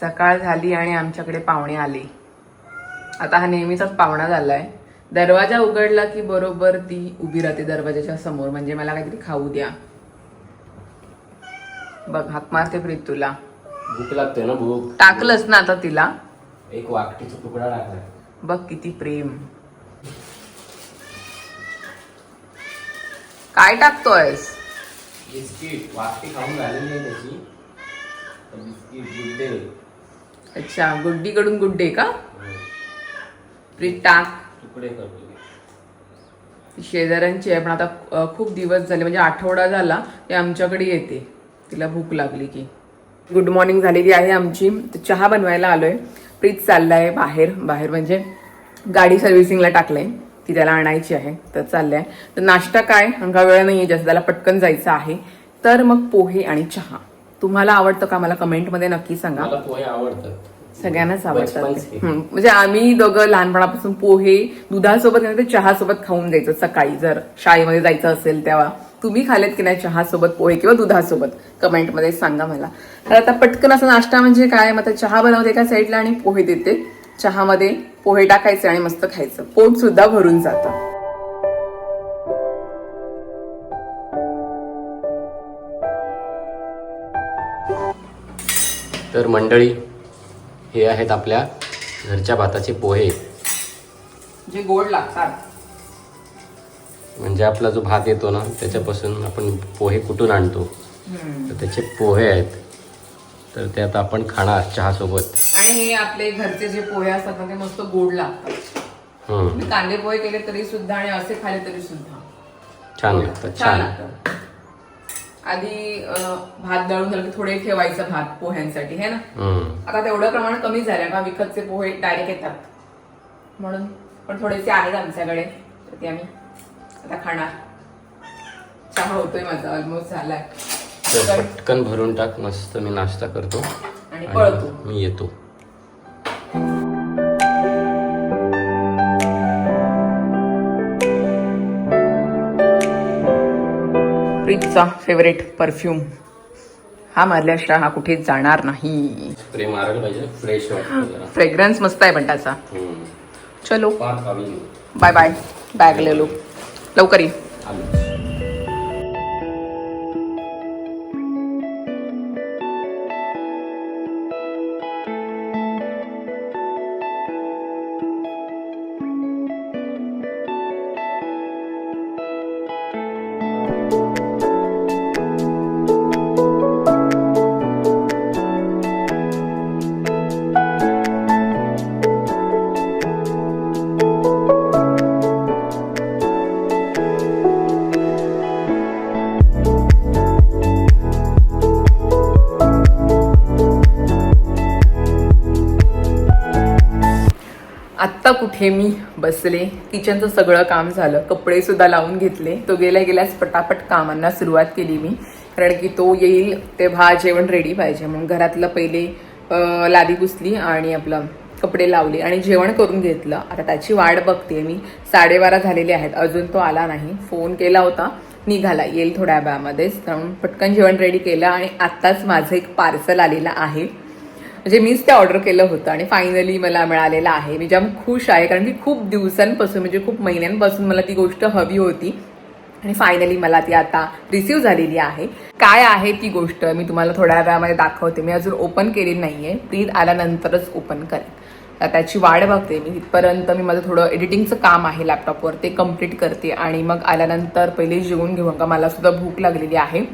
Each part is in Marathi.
सकाळ झाली आणि आमच्याकडे पाहुणे आले. आता हा नेहमीचाच पाहुणा झालाय. दरवाजा उघडला की बरोबर ती उभी राहते दरवाजाच्या समोर. म्हणजे मला काहीतरी खाऊ द्या. बघ हाक मारते प्रीत तुला. भूक लागते ना भूक. टाकलंस ना आता तिला. एक वाकटीचा तुकडा टाकलाय. बघ किती प्रेम. काय टाकतोयस? बिस्किट. वाकटी खाऊन झालेली आहे त्याची. तर बिस्किट अच्छा गुड्डीकडून गुड्डे का? प्रीत टाक तुकडे करतो. ती शेजाऱ्यांची आहे पण आता खूप दिवस झाले म्हणजे आठवडा झाला ते आमच्याकडे येते. तिला भूक लागली की. गुड मॉर्निंग झालेली आहे आमची. चहा बनवायला आलोय. प्रीत चाललाय बाहेर. बाहेर म्हणजे गाडी सर्व्हिसिंगला टाकलंय. ती त्याला आणायची आहे तर चाललंय. तर नाश्ता काय? अंका वेळ नाही जास्त. त्याला पटकन जायचं आहे. तर मग पोहे आणि चहा. तुम्हाला आवडतं का? मला कमेंटमध्ये नक्की सांगा. मला पोहे आवडतात. सगळ्यांनाच आवडतात. म्हणजे आम्ही दोघं लहानपणापासून पोहे दुधासोबत नाही तर चहासोबत खाऊन जायचं सकाळी. जर शाळेमध्ये जायचं असेल तेव्हा. तुम्ही खालेत की नाही चहासोबत पोहे किंवा दुधासोबत? कमेंटमध्ये सांगा मला. तर आता पटकन असा नाश्ता म्हणजे काय? मग आता चहा बनवते एका साईडला आणि पोहे देते. चहामध्ये पोहे टाकायचे आणि मस्त खायचं. पोट सुद्धा भरून जातं. तर मंडळी हे आहेत आपल्या घरच्या भाताचे पोहे. जे गोड लागतात. म्हणजे आपला जो भात येतो ना त्याच्यापासून आपण पोहे कुठून आणतो? तर त्याचे पोहे आहेत. तर ते आता आपण खाणार चहासोबत. आणि हे आपले घरचे जे पोहे असतात ना ते मस्त गोड लागतात. कांदे पोहे केले तरी सुद्धा आणि असे खाले तरी सुद्धा. छान लागतात छान छान. लागतं आधी भात दळून झालं की थोडे ठेवायचं भात पोह्यांसाठी हे ना? आता तेवढं प्रमाण कमी झालं का विकतचे पोहे डायरेक्ट येतात. म्हणून पण थोडेसे आहेत आमच्याकडे. तर ते आम्ही आता खाणार. चहा होतोय माझा ऑलमोस्ट झालाय. पटकन भरून टाक. मस्त मी नाश्ता करतो. आणि पळतो. मी येतो. प्रीतचा फेवरेट परफ्यूम हा मारल्याशिवाय हा कुठे जाणार नाही. स्प्रे मारायला पाहिजे फ्रेश वाटतं जरा. फ्रेग्रन्स मस्त आहे पण त्याचा हम्म. चलो. पाच बाय बाय बॅग लेलो लवकर ये. आत्ता कुठे मी बसले? किचनचं सगळं काम झालं. कपडे सुद्धा लावून घेतले. तो गेल्या गेल्यास पटापट कामांना सुरुवात केली मी. कारण की तो येईल तेव्हा जेवण रेडी पाहिजे. म्हणून घरातलं पहिले लादी पुसली आणि आपलं कपडे लावले आणि जेवण करून घेतलं. आता त्याची वाट बघते मी. साडेबारा झालेले आहेत. अजून तो आला नाही. फोन केला होता. निघाला. येईल थोड्या वेळामध्येच म्हणून पटकन जेवण रेडी केलं आणि आत्ताच माझं एक पार्सल आलेलं आहे. म्हणजे मीच ते ऑर्डर केलं होतं आणि फायनली मला मिळालेलं आहे. मी जाम खुश आहे कारण की खूप दिवसांपासून म्हणजे खूप महिन्यांपासून मला ती गोष्ट हवी होती. आणि फायनली मला ती आता रिसीव्ह झालेली आहे. काय आहे ती गोष्ट मी तुम्हाला थोड्या वेळामध्ये दाखवते. मी अजून ओपन केली आहे प्लीज आल्यानंतरच ओपन करेन. तर त्याची वाढ बघते मी. तिथपर्यंत मी माझं थोडं एडिटिंगचं काम आहे लॅपटॉपवर ते कंप्लीट करते आणि मग आल्यानंतर पहिले जेवून घेऊन का मला सुद्धा भूक लागलेली आहे.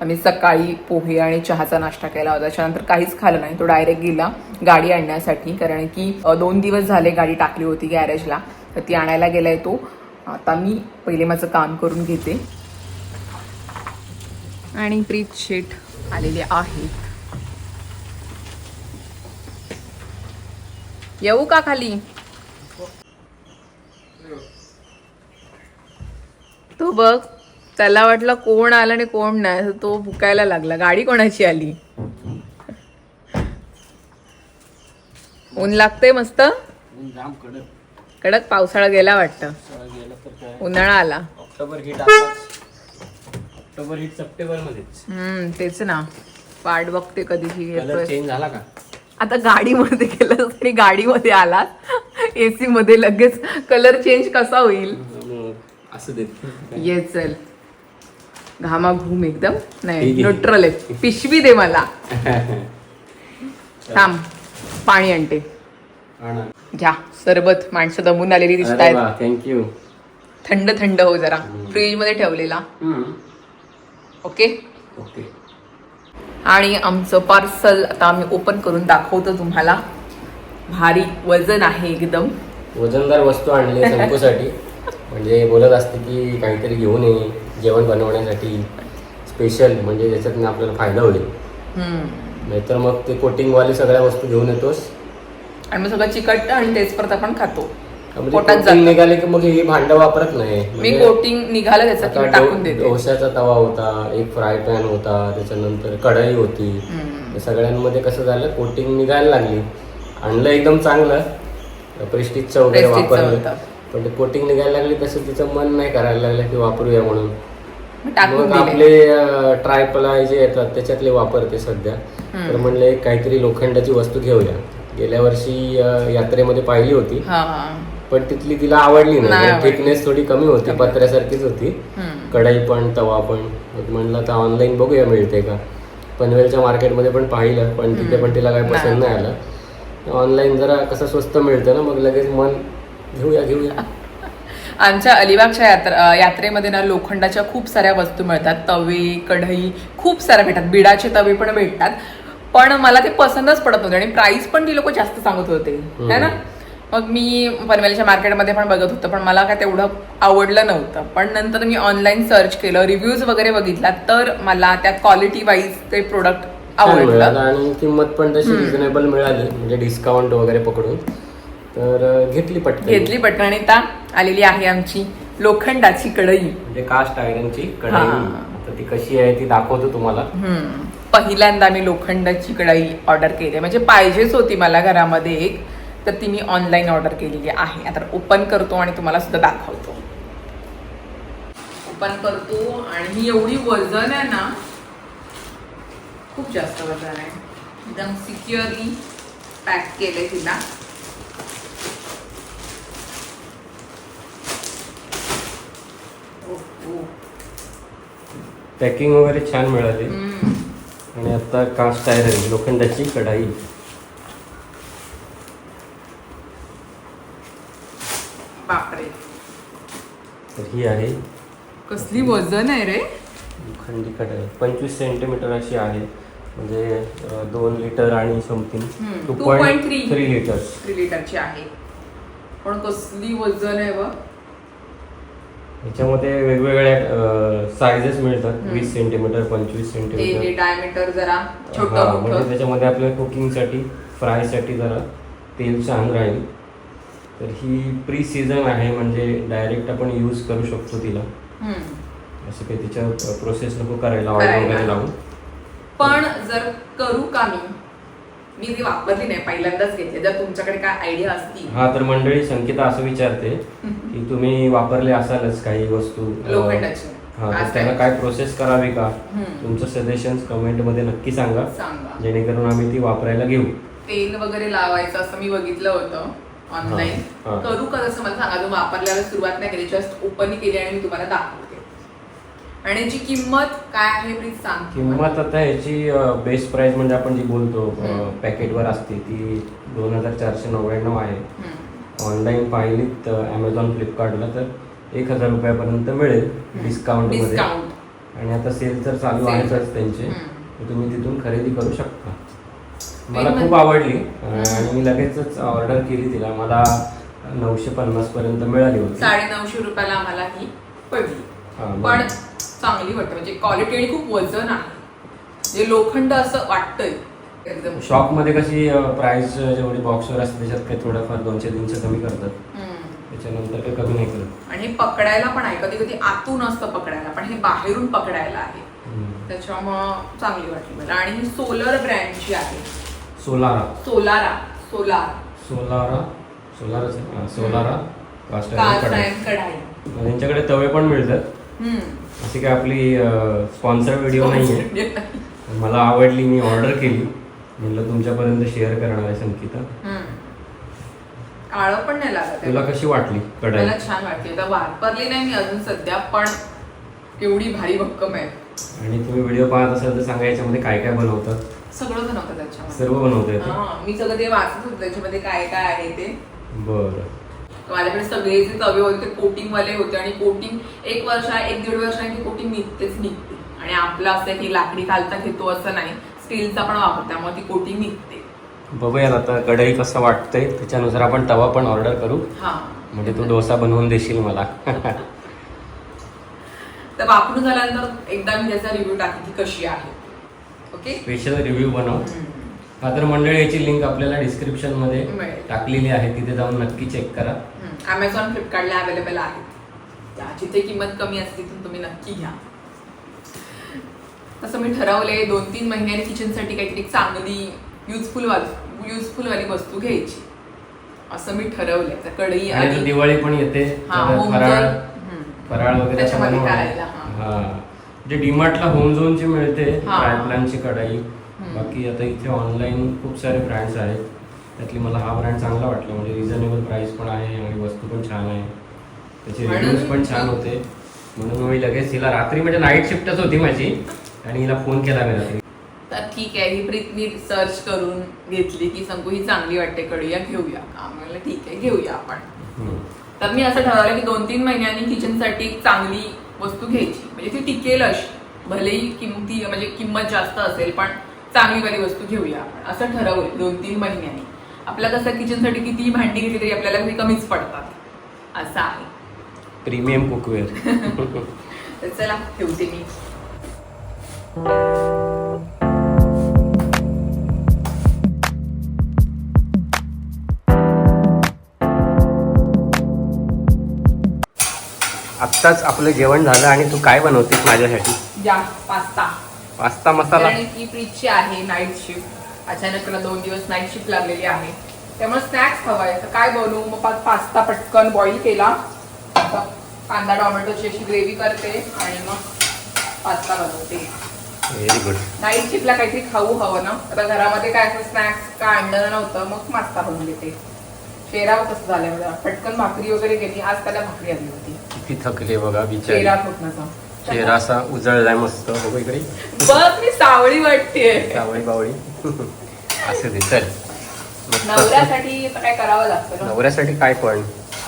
आम्ही सकाळी पोहे आणि चहाचा नाश्ता केला होता. त्याच्यानंतर काहीच खाल्लं नाही. तो डायरेक्ट गेला गाडी आणण्यासाठी. कारण की दोन दिवस झाले गाडी टाकली होती गॅरेजला तर ती आणायला गेलाय तो. आता मी पहिले माझं काम करून घेते. आणि प्रीत शेट आलेले आहेत. येऊ का खाली? तो बघ. त्याला वाटलं कोण आलं आणि कोण नाही तर तो भुकायला लागला. गाडी कोणाची आली? ऊन लागते मस्त? कडक. कडक पावसाळा गेला वाटतं. तर उन्हाळा आला. October heat October heat September hmm तेच ना. वाट बघते कधीची कलर येतोय चेंज झाला का? आता गाडीमध्ये गेलं आणि गाडीमध्ये आलात एसी मध्ये लगेच कलर चेंज कसा होईल? असं देत ये चल. घामा घूम एकदम. नाही. न्यूट्रल आहे. पिशवी दे मला. थांब. पाणी आणते. घ्या. सरबत. माणसं दमून आलेली दिसत आहेत थँक्यू थंड थंड हो जरा. फ्रीजमध्ये ठेवलेला. ओके? ओके. आणि आमचं पार्सल आता आम्ही ओपन करून दाखवतो तुम्हाला. भारी वजन आहे एकदम. वजनदार वस्तू आणली म्हणजे बोलत असते की काहीतरी घेऊन ये. जेवण बनवण्यासाठी स्पेशल म्हणजे ज्याच्यातून आपल्याला फायदा होईल. नाहीतर मग ते कोटिंगवाले सगळ्या वस्तू घेऊन येतोस. आणि मग सगळं चिकट आणि तेच परत आपण खातो. म्हणजे पोटात. निघाले की मग हे भांड वापरत नाही. मी म्हणजे कोटिंग निघालं त्याचं टाकून देते. डोश्याचा तवा होता एक फ्राय पॅन होता त्याच्यानंतर कढई होती. सगळ्यांमध्ये कसं झालं कोटिंग निघायला लागली. आणलं एकदम चांगलं. प्रेस्टिजचं वगैरे वापरलं. पण ते कोटिंग निघायला लागली तसं तिचं मन नाही करायला लागलं की वापरूया म्हणून. टाकून मग दिले. आपले ट्रायपला जे येतात त्याच्यातले वापरते सध्या. तर म्हणले काहीतरी लोखंडाची वस्तू घेऊया. गेल्या वर्षी अं, यात्रेमध्ये पाहिली होती. हा. पण तिथली तिला आवडली नाही. नाही आवडली. थिकनेस थोडी कमी होती पत्र्यासारखीच होती. हम्म. कढाई पण तवा पण. मग म्हणलं तर ऑनलाईन बघूया मिळते का? पनवेलच्या मार्केटमध्ये पण पाहिलं पण तिथे पण तिला काही पसंत नाही. आलं. ऑनलाईन जरा कसं स्वस्त मिळतं ना मग लगेच मन घेऊया घेऊया. आमच्या अलिबागच्या यात्रा यात्रेमध्ये ना लोखंडाच्या खूप साऱ्या वस्तू मिळतात. तवे कढई खूप साऱ्या भेटतात. बिडाचे तवे पण भेटतात. पण मला ते पसंतच पडत नव्हते आणि प्राइस पण ती लोक जास्त सांगत होते. है ना? मग मी पनवेलच्या मार्केटमध्ये पण बघत होतं पण मला काय तेवढं आवडलं नव्हतं. पण नंतर मी ऑनलाईन सर्च केलं रिव्ह्यूज वगैरे बघितला तर मला त्या क्वालिटी वाईज ते प्रोडक्ट आवडलं. आणि किंमत पण तशी रिझनेबल मिळाली म्हणजे डिस्काउंट वगैरे पकडून. तर घेतली पटकन. घेतली पटकणीता आलेली आहे आमची लोखंडाची कढई. म्हणजे कास्ट आयरनची कढई. आता ती कशी आहे ती दाखवतो तुम्हाला. हम्म. पहिल्यांदा मी लोखंडाची कढाई ऑर्डर केली. म्हणजे पाहिजेच होती मला घरामध्ये एक. तर ती मी ऑनलाईन ऑर्डर केलेली आहे. आता ओपन करतो आणि तुम्हाला सुद्धा दाखवतो. ओपन करतो आणि ही एवढी वजन आहे ना खूप जास्त वजन आहे. एकदम सिक्युअरली पॅक केलंय तिला. पॅकिंग वगैरे छान मिळाली. आणि आता कास्ट आयरन लोखंडाची कढाई. बापरे. तर ही आहे. कसली वजन आहे रे. लोखंडी कढाई. पंचवीस सेंटीमीटर अशी आहे. म्हणजे दोन लिटर आणि something two 2.3 point three litre three लिटरची आहे. पण कसली वजन आहे बघ. याच्यामध्ये वेगवेगळ्या साईजेस मिळतात. वीस सेंटीमीटर पंचवीस सेंटीमीटर डायमीटर जरा हा, म्हणजे त्याच्यामध्ये आपल्या कुकिंगसाठी फ्रायसाठी जरा तेल छान राहील. तर ही प्री सीझन आहे म्हणजे डायरेक्ट आपण यूज करू शकतो तिला. असं काही तिच्या प्रोसेस नको करायला ऑइल. वगैरे लावून. पण जर करू का मी मी ती वापरली नाही पहिल्यांदाच घेतली. जर तुमच्याकडे काय आयडिया असतील. हा तर मंडळी संकेता असं विचारते की तुम्ही वापरले असालच काही वस्तू? लोखंडाची. हा तर आहे. काय? प्रोसेस करावी का. तुमचं सजेशन्स कमेंटमध्ये नक्की सांगा. सांगा. जेणेकरून आम्ही ती वापरायला घेऊ. तेल वगैरे लावायचं असं मी बघितलं होतं ऑनलाईन. करू का तसं मला सांगा? तुम्ही वापरल्याला सुरुवात नाही केली जस्ट ओपन केली आणि मी तुम्हाला दाखवते. आणि याची किंमत काय आहे प्लीज सांग. किंमत आता ह्याची बेस्ट प्राइस म्हणजे आपण जी बोलतो. पॅकेटवर असते ती दोन हजार चारशे नव्याण्णव आहे. ऑनलाईन पाहिलीत अमेझॉन फ्लिपकार्टला तर एक हजार रुपयापर्यंत मिळेल डिस्काउंट आणि आता सेल तर चालू. आहेतच त्यांचे. तर तुम्ही तिथून खरेदी करू शकता. मला खूप आवडली. आणि मी लगेचच ऑर्डर केली तिला. मला नऊशे पन्नास पर्यंत मिळाली होती. साडे नऊशे रुपयाला आम्हाला ही पडली. पण चांगली वाटते. म्हणजे क्वालिटी आणि खूप वजन आहे. म्हणजे लोखंड असं वाटतंय. एकदम. शॉपमध्ये कशी प्राइस जेवढी बॉक्सवर असते त्याच्यात काही थोडंफार दोनशे तीनशे कमी करतात. त्याच्यानंतर काही कमी नाही करत. आणि हे पकडायला पण आहे. कधी कधी आतून असतं पकडायला पण हे बाहेरून पकडायला आहे. त्याच्यामुळं चांगली वाटली मला. आणि ही सोलर ब्रँडची आहे. सोलारा. सोलारा. सोलार. सोलारा. सोलाराच? हा, सोलारा. कास्ट कास्ट कढाई. त्यांच्याकडे तवे पण मिळतात. हम्म. अशी काय आपली स्पॉन्सर व्हिडिओ नाही. आहे मला आवडली मी ऑर्डर केली. म्हणलं तुमच्यापर्यंत शेअर करणार आहे संगीता काळं पण नाही लागत. तुला कशी वाटली कढाई? मला छान वाटते आता वापरली नाही मी अजून सध्या पण एवढी भारी भक्कम आहे. आणि तुम्ही व्हिडिओ पाहत असाल तर सांगा याच्यामध्ये काय काय बनवतात सगळं बनवतं त्याच्यामध्ये सर्व बनवता मी सगळं ते वाचत होते त्याच्यामध्ये काय काय आहे ते. बरं. माझ्याकडे सगळे जे तवे होते ते कोटिंग वाले होते आणि कोटिंग एक वर्ष एक दीड वर्षाने ती कोटिंग निघतेच निघते. आणि आपलं असं की लाकडी घालता घेतो असं नाही स्टीलचा पण वापर त्यामुळे ती कोटिंग निघते. बघूयात आता कढई कसं वाटतंय त्याच्यानुसार आपण तवा पण ऑर्डर करू. हा. म्हणजे तू डोसा बनवून देशील मला. तर वापरून झाल्यानंतर एकदा मी त्याचा रिव्ह्यू टाकेन की कशी आहे. ओके स्पेशल रिव्ह्यू बनव. तर मंडळी याची लिंक आपल्याला डिस्क्रिप्शनमध्ये मिळेल. टाकलेली आहे तिथे जाऊन नक्की चेक करा अमेझॉन फ्लिपकार्टला अवेलेबल आहेत त्या जिथे किंमत कमी असते तिथून तुम्ही नक्की घ्या तसं मी ठरवलंय दोन तीन महिन्यांनी किचनसाठी काहीतरी चांगली युजफुल युजफुल वाली वस्तू घ्यायची असं मी ठरवलंय तर कढई आणि आता आणि दिवाळी पण येते हा, तर फराळ. फराळ वगैरे त्याच्यामध्ये बनवणं. करायला, हा. हा जे डीमार्टला होम झोनची मिळते हा. कढाई बाकी आता इथे ऑनलाईन खूप सारे ब्रँड्स आहेत. त्यातली मला हा ब्रँड चांगला वाटला म्हणजे रिझनेबल प्राइस पण आहे आणि वस्तू पण छान आहे. त्याचे रिव्ह्यूज पण छान होते. म्हणून मी लगेच हिला रात्री म्हणजे नाईट शिफ्टच होती माझी आणि हिला फोन केला मी रात्री. तर ठीक आहे ही प्रीतनी सर्च करून घेतली की संकू ही चांगली वाटते कढूया घेऊया का? म्हणलं ठीक आहे घेऊया आपण. तर मी असं ठरवलं की दोन तीन महिन्यांनी किचनसाठी एक चांगली वस्तू घ्यायची. म्हणजे ती टिकेल अशी. भलेही किमती म्हणजे किंमत जास्त असेल पण चांगली वाली वस्तू घेऊया आपण. असं ठरवलं दोन तीन महिन्यांनी. आपल्या कसं किचनसाठी किती भांडी घेतली तरी आपल्याला कधी कमीच पडतात. असं आहे. Premium cookware. तर चला ठेवते मी. आत्ताच आपलं जेवण झालं आणि तू काय बनवतेस माझ्यासाठी? या पास्ता. पास्ता मसाला. कारण की प्रीतची आहे नाईट शिफ्ट अचानक तिला दोन दिवस नाईट शिफ्ट लागलेली आहे. त्यामुळे स्नॅक्स हवाय. तर काय बनवू? मग पास्ता पटकन बॉईल केला. आता कांदा टोमॅटोची अशी ग्रेव्ही करते आणि मग पास्ता बनवते. व्हेरी गुड नाईट शिफ्टला काहीतरी खाऊ हवं ना? आता घरामध्ये काय असं स्नॅक्स काय आणलं नव्हतं मग पास्ता बनवून देते. शेरा कसं झालं मला पटकन भाकरी वगैरे गेली आज त्याला भाकरी आली होती. किती थकले बघा बिचारी. शेरा फुटण्याचा चेहरा असा उजळलाय मस्त बघू इकडे बघ मी सावळी वाटते सावळी बावळी. असं दे चल. नवऱ्यासाठी काय करावं लागतं ना नवऱ्यासाठी काय पण.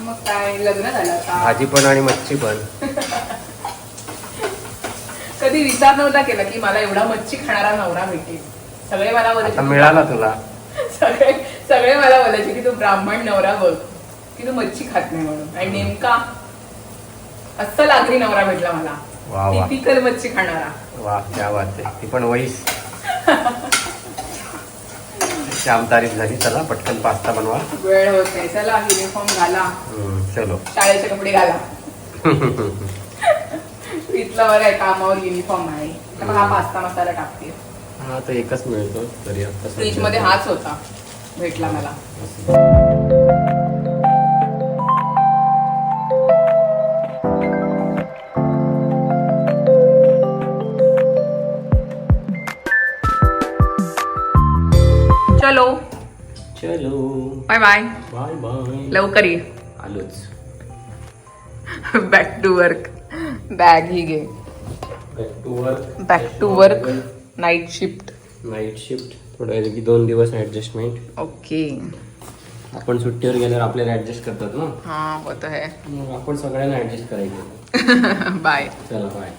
मग काय लग्न झालं भाजी पण आणि मच्छी पण. कधी विचार नव्हता केला की मला एवढा मच्छी खाणारा नवरा भेटेल. सगळे मला आता बोलायचे मिळाला तुला. सगळे सगळे मला बोलायचे की तू ब्राह्मण नवरा बघ की तू मच्छी खात नाही म्हणून. आणि नेमका अस्सल आगरी नवरा भेटला मला. वा वा. टिपिकल मच्छी खाणारा. वा क्या बात आहे. ती पण वहीस. श्याम तारीख झाली. चला पटकन पास्ता बनवा. वेळ होत नाही. चला युनिफॉर्म घाला. चलो. शाळेचे कपडे घाला. इथलं बरं आहे कामावर युनिफॉर्म आहे. तर मग हा पास्ता मसाला टाकते. हा तर एकच मिळतो. तरी आता फ्रीजमध्ये हाच होता. भेटला मला. चलो. चलो. बाय बाय बाय बाय लवकर ये. आलोच. बॅक टू वर्क बॅग ही घे. Back to work back to work night shift night shift थोडं की दोन दिवस ऍडजस्टमेंट ओके आपण सुट्टीवर गेल्यावर आपल्याला ऍडजस्ट करतात ना. हाँ वो तो है. मग आपण सगळ्यांना ऍडजस्ट करायचं. बाय चला बाय